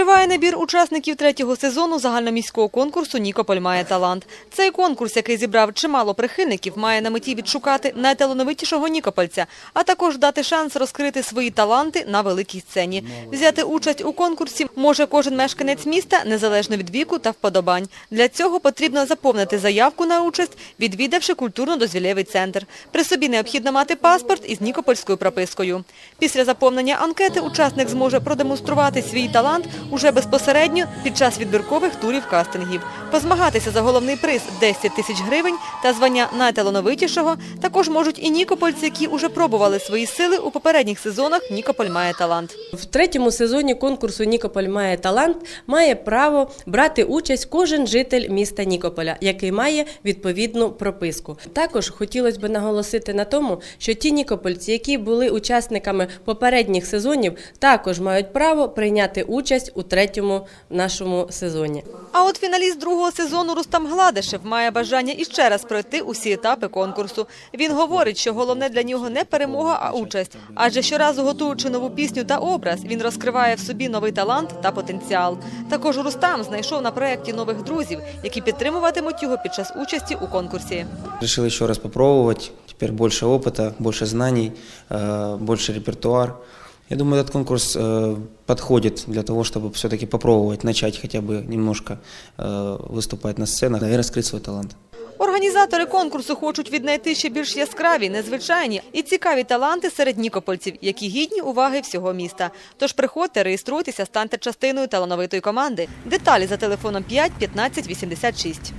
Триває набір учасників третього сезону загальноміського конкурсу «Нікополь має талант». Цей конкурс, який зібрав чимало прихильників, має на меті відшукати найталановитішого нікопольця, а також дати шанс розкрити свої таланти на великій сцені. Взяти участь у конкурсі може кожен мешканець міста, незалежно від віку та вподобань. Для цього потрібно заповнити заявку на участь, відвідавши культурно-дозвілєвий центр. При собі необхідно мати паспорт із нікопольською пропискою. Після заповнення анкети учасник зможе продемонструвати свій талант уже безпосередньо під час відбіркових турів кастингів. Позмагатися за головний приз 10 тисяч гривень та звання найталановитішого також можуть і нікопольці, які уже пробували свої сили у попередніх сезонах «Нікополь має талант». В третьому сезоні конкурсу Нікополь має талант має право брати участь кожен житель міста Нікополя, який має відповідну прописку. Також хотілося б наголосити на тому, що ті нікопольці, які були учасниками попередніх сезонів, також мають право прийняти участь у третьому нашому сезоні. А от фіналіст другого сезону Рустам Гладишев має бажання іще раз пройти усі етапи конкурсу. Він говорить, що головне для нього не перемога, а участь. Адже щоразу готуючи нову пісню та образ, він розкриває в собі новий талант та потенціал. Також Рустам знайшов на проєкті нових друзів, які підтримуватимуть його під час участі у конкурсі. Решил еще раз попробовать. Теперь больше опыта, больше знаний, э, больше репертуар. Я думаю, этот конкурс э, подходит для того, чтобы все-таки попробовать начать хотя бы немножко э, выступать на сценах и раскрыть свой талант. Організатори конкурсу хочуть віднайти ще більш яскраві, незвичайні і цікаві таланти серед нікопольців, які гідні уваги всього міста. Тож приходьте, реєструйтеся, станьте частиною талановитої команди. Деталі за телефоном 5 15 86.